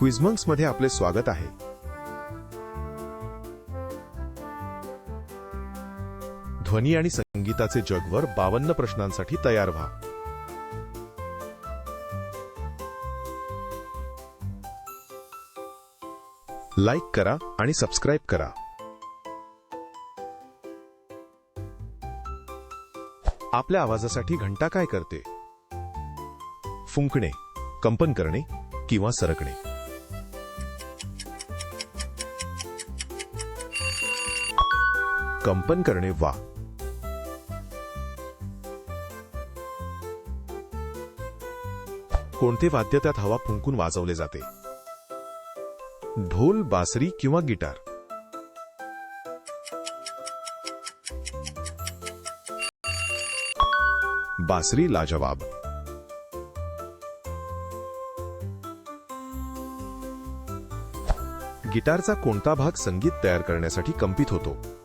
क्विझमंक्समध्ये आपले स्वागत आहे. ध्वनी आणि संगीताचे जगभर बावन्न प्रश्नांसाठी तयार व्हा. लाईक करा आणि सबस्क्राईब करा. आपल्या आवाजासाठी घंटा काय करते? फुंकणे कंपन करणे किंवा सरकणे. कंपन करणे वा. कोणते वाद्य त्यात हवा फुंकून वाजवले जाते? ढोल बासरी किंवा गिटार? बासरी लाजवाब. गिटारचा कोणता भाग संगीत तयार करण्यासाठी कंपित होतो?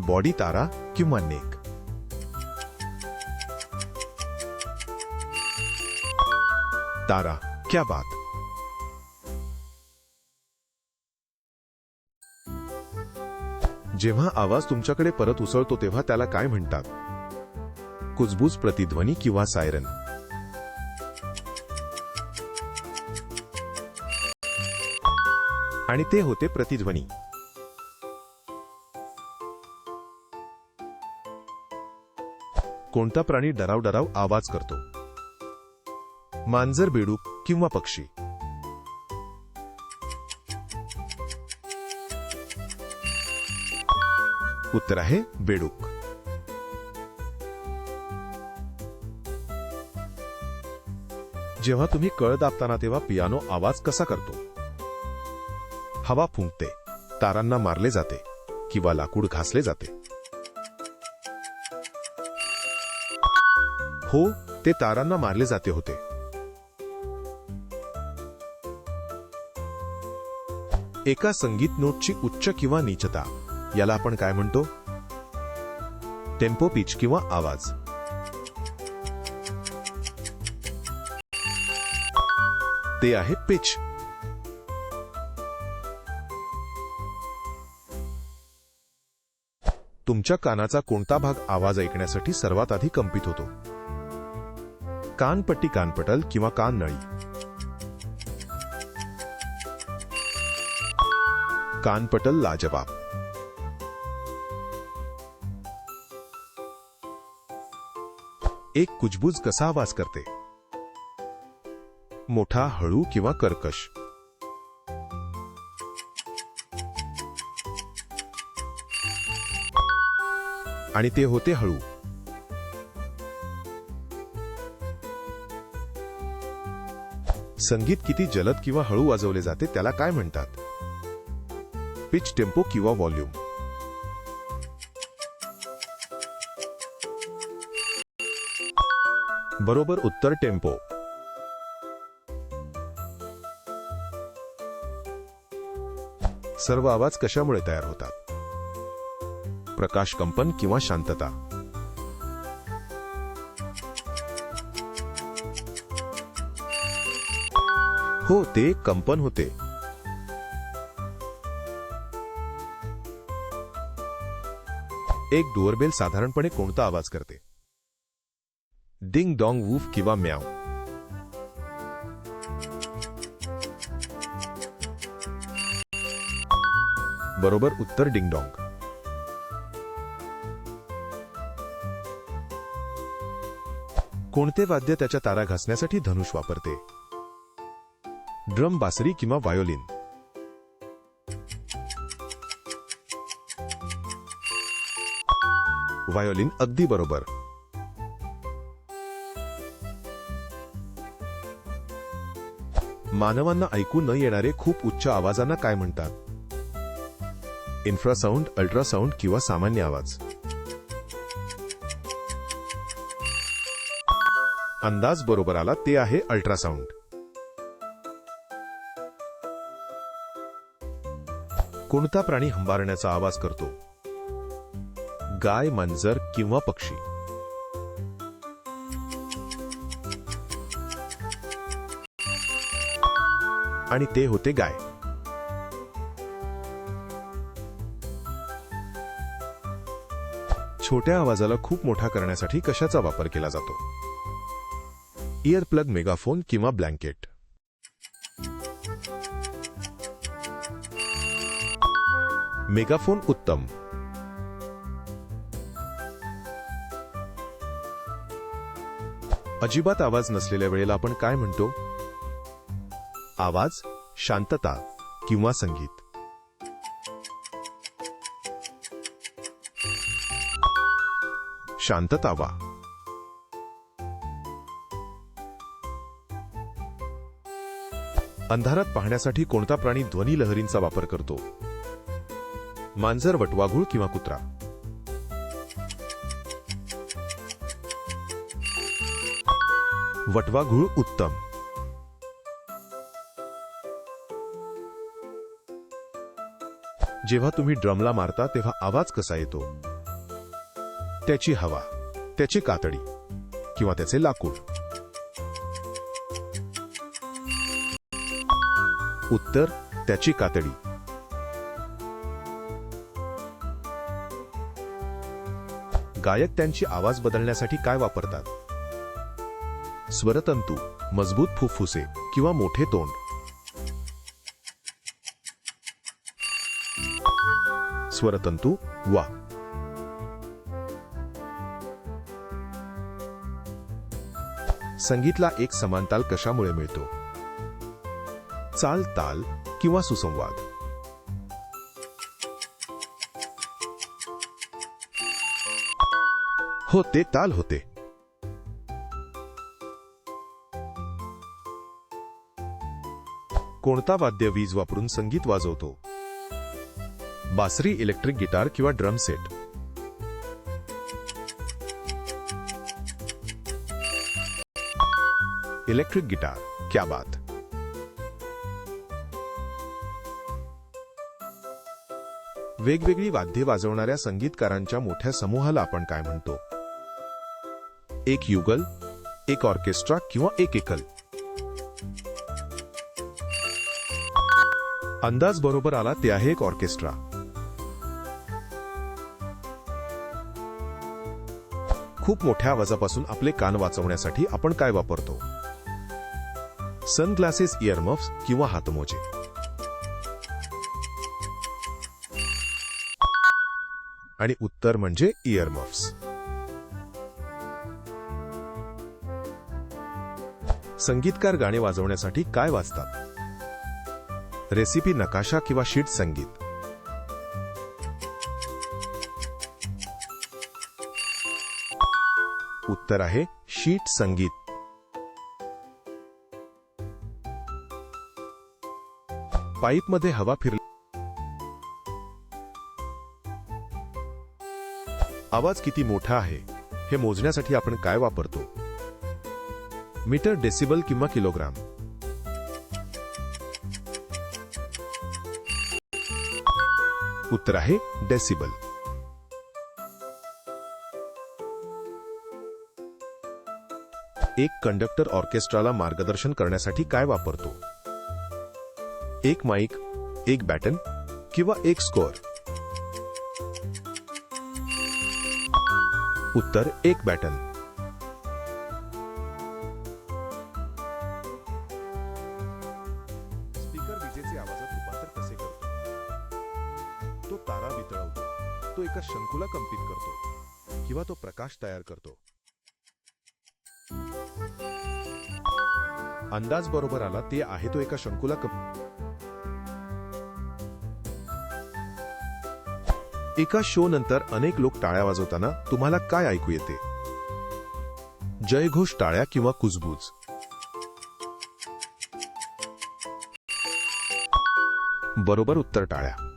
बॉडी तारा किंवा नेक. तारा क्या बात. जेव्हा आवाज तुमच्याकडे परत उसळतो तेव्हा त्याला काय म्हणतात? कुजबूज प्रतिध्वनी किंवा सायरन. आणि ते होते प्रतिध्वनी. कोणता प्राणी डराव डराव आवाज करतो? मांजर बेडूक किंवा पक्षी? उत्तर आहे बेडूक. जेव्हा तुम्ही कळ दाबताना तेव्हा पियानो आवाज कसा करतो? हवा फुंकते तारांना मारले जाते किंवा लाकूड घासले जाते. हो ते तारांना मारले जाते होते. एका संगीत नोटची उच्च किंवा नीचता याला आपण काय म्हणतो? टेम्पो पिच किंवा आवाज. ते आहे पिच. तुमच्या कानाचा कोणता भाग आवाज ऐकण्यासाठी सर्वात आधी कंपित होतो. कानपट्टी कानपटल किंवा कान नळी. कानपटल लाजवाब. एक कुजबूज कसा आवाज करते? मोठा हळू किंवा कर्कश? आणि ते होते हळू. संगीत किती जलद किंवा हळू वाजवले जाते त्याला काय म्हणतात? पिच टेम्पो किंवा व्हॉल्यूम बरोबर उत्तर टेम्पो सर्व आवाज कशामुळे तयार होतात? प्रकाश कंपन किंवा शांतता. हो ते कंपन होते. एक डोअरबेल साधारणपणे कोणता आवाज करते? डिंग डॉंग वूफ किंवा म्याव. बरोबर उत्तर डिंग डॉंग कोणते वाद्य त्याच्या तारा घासण्यासाठी धनुष वापरते? ड्रम बासरी किंवा व्हायोलिन. व्हायोलिन अगदी बरोबर. मानवांना ऐकू न येणारे खूप उच्च आवाजांना काय म्हणतात? इन्फ्रासाऊंड अल्ट्रासाऊंड किंवा सामान्य आवाज. अंदाज बरोबर आला ते आहे अल्ट्रासाऊंड. कोणता प्राणी हंबारण्याचा आवाज करतो? गाय मांजर किंवा पक्षी? आणि ते होते गाय. छोट्या आवाजाला खूप मोठा करण्यासाठी कशाचा वापर केला जातो? इयर प्लग मेगाफोन किंवा ब्लँकेट? मेगाफोन उत्तम. अजिबात आवाज नसलेल्या वेळेला आपण काय म्हणतो? आवाज शांतता किंवा संगीत. शांतता वा. अंधारात पाहण्यासाठी कोणता प्राणी ध्वनी लहरींचा वापर करतो? मांजर वटवाघूळ किंवा कुत्रा. वटवाघूळ उत्तम. जेव्हा तुम्ही ड्रमला मारता तेव्हा आवाज कसा येतो? त्याची हवा त्याची कातडी किंवा त्याचे लाकूड. उत्तर त्याची कातडी. गायक त्यांची आवाज बदलण्यासाठी काय वापरतात? स्वरतंतू मजबूत फुफ्फुसे किंवा मोठे तोंड. स्वरतंतू वा. संगीतला एक समानताल कशामुळे मिळतो? चाल ताल किंवा सुसंवाद. हो ते ताल होते. कोणता वाद्य वीज वापरून संगीत वाजवतो? बासरी इलेक्ट्रिक गिटार किंवा ड्रम सेट? इलेक्ट्रिक गिटार क्या बात? वेगवेगळी वाद्ये वाजवणाऱ्या संगीतकारांच्या मोठ्या समूहाला आपण काय म्हणतो? एक युगल एक ऑर्केस्ट्रा किंवा एक एकल. अंदाज बरोबर आला ते आहे एक ऑर्केस्ट्रा. खूप मोठ्या आवाजापासून आपले कान वाचवण्यासाठी आपण काय वापरतो? सनग्लासेस इयरमफ्स किंवा हातमोजे. आणि उत्तर म्हणजे इयरमफ्स. संगीतकार गाणे वाजवण्यासाठी काय वाजतात? रेसिपी नकाशा किंवा शीट संगीत. उत्तर आहे शीट संगीत. पाईपमध्ये हवा फिरली आवाज किती मोठा आहे? हे मोजण्यासाठी आपण काय वापरतो? मीटर डेसिबल किंवा किलोग्राम. उत्तर आहे डेसिबल. एक कंडक्टर ऑर्केस्ट्राला मार्गदर्शन करण्यासाठी काय वापरतो? एक माईक एक बॅटन किंवा एक स्कोअर? उत्तर एक बॅटन. शंकूला कंपित करतो किंवा तो प्रकाश तयार करतो. अंदाज बरोबर आला ते आहे तो एका शंकूला कंप एका शो नंतर अनेक लोक टाळ्या वाजवताना तुम्हाला काय ऐकू येते? जयघोष टाळ्या किंवा कुजबूज? बरोबर उत्तर टाळ्या.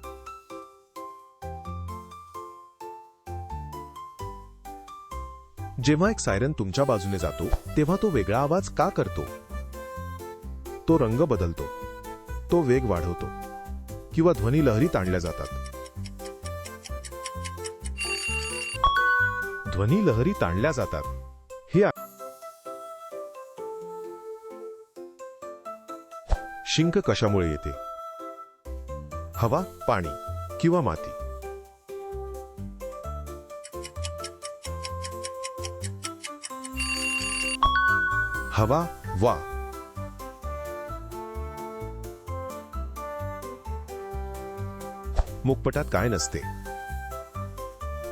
जेव्हा एक सायरन तुमच्या बाजूने जातो तेव्हा तो वेगळा आवाज का करतो? तो रंग बदलतो. तो वेग वाढवतो. किंवा ध्वनी लहरीत आणल्या जातात. ध्वनी लहरी ताणल्या जातात. हे शिंक कशामुळे येते? हवा पाणी किंवा माती? हवा वा. मुखपटात काय नसते?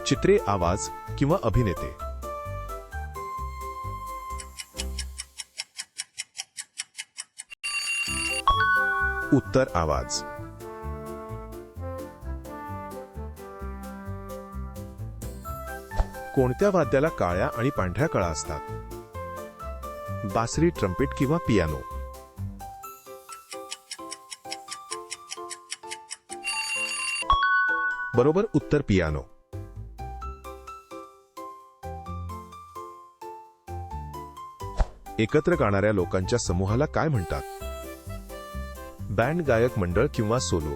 चित्रे आवाज किंवा अभिनेते? उत्तर आवाज. कोणत्या वाद्याला काळ्या आणि पांढऱ्या कळा असतात? बासरी ट्रम्पेट किंवा पियानो. बरोबर उत्तर पियानो. एकत्र गाणाऱ्या लोकांच्या समूहाला काय म्हणतात? बँड गायक मंडळ किंवा सोलो?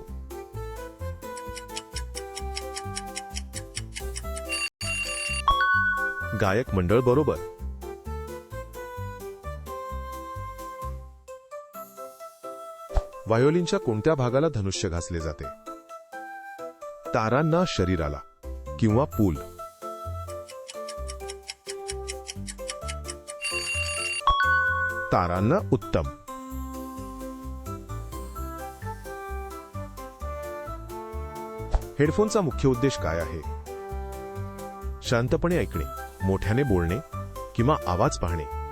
गायक मंडळ बरोबर. व्हायोलिनच्या कोणत्या भागाला धनुष्य घासले जाते? तारांना शरीराला किंवा पूल. तारांना उत्तम. हेडफोनचा मुख्य उद्देश काय आहे? शांतपणे ऐकणे मोठ्याने बोलणे किंवा आवाज पाहणे.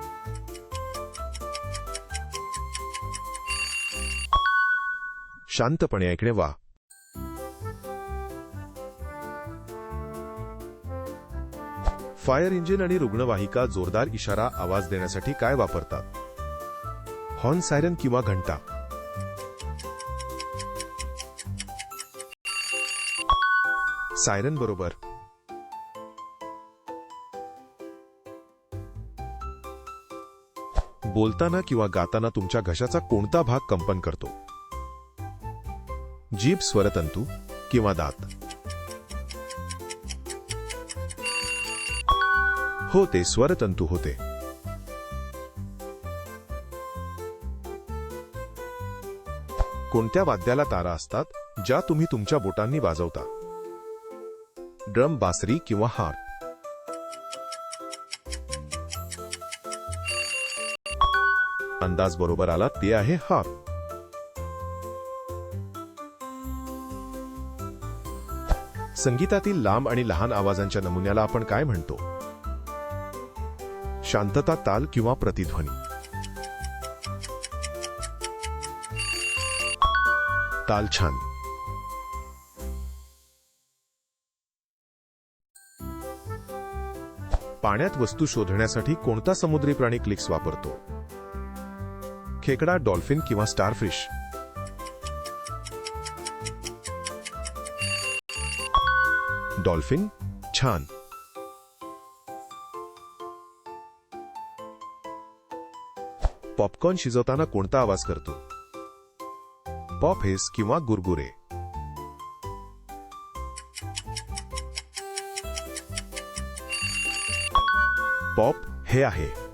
शांतपणे ऐकणे वा. फायर इंजिन आणि रुग्णवाहिका जोरदार इशारा आवाज देण्यासाठी काय वापरतात? हॉर्न सायरन किंवा घंटा. सायरन बरोबर. बोलताना किंवा गाताना तुमच्या घशाचा कोणता भाग कंपन करतो? जीभ स्वरतंतू किंवा दात. हो ते स्वरतंतू होते. कोणत्या वाद्याला तारा असतात ज्या तुम्ही तुमच्या बोटांनी वाजवता? ड्रम बासरी किंवा हार. अंदाज बरोबर आला ते आहे हार्प संगीतातील लांब आणि लहान आवाजांच्या नमुन्याला आपण काय म्हणतो? शांतता ताल किंवा प्रतिध्वनी? ताल छान. पाण्यात वस्तू शोधण्यासाठी कोणता समुद्री प्राणी क्लिक्स वापरतो? खेकडा डॉल्फिन किंवा स्टारफिश? डॉल्फिन छान. पॉपकॉर्न शिजवताना कोणता आवाज करतो? पॉप हेस किंवा गुरगुरे? पॉप हे आहे.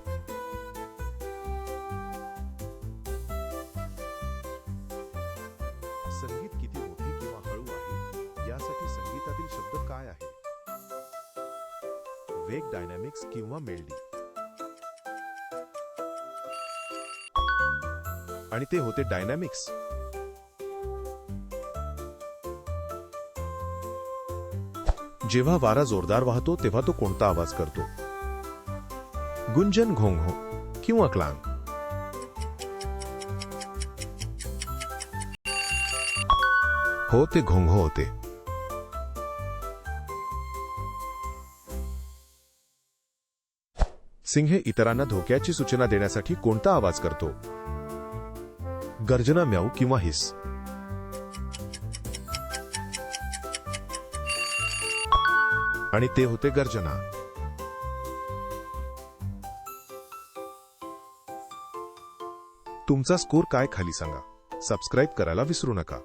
वेग किंवा मेल्डी. आणि ते होते डायनॅमिक्स जेव्हा वारा जोरदार वाहतो तेव्हा तो कोणता आवाज करतो? गुंजन घोंघो किंवा क्लांग. हो ते घोंघो होते. सिंह इतरांना धोक्याची सूचना देण्यासाठी कोणता आवाज करतो? गर्जना म्याऊ किंवा हिस? आणि ते होते गर्जना. तुमचा स्कोर काय खाली सांगा. सबस्क्राईब करायला विसरू नका.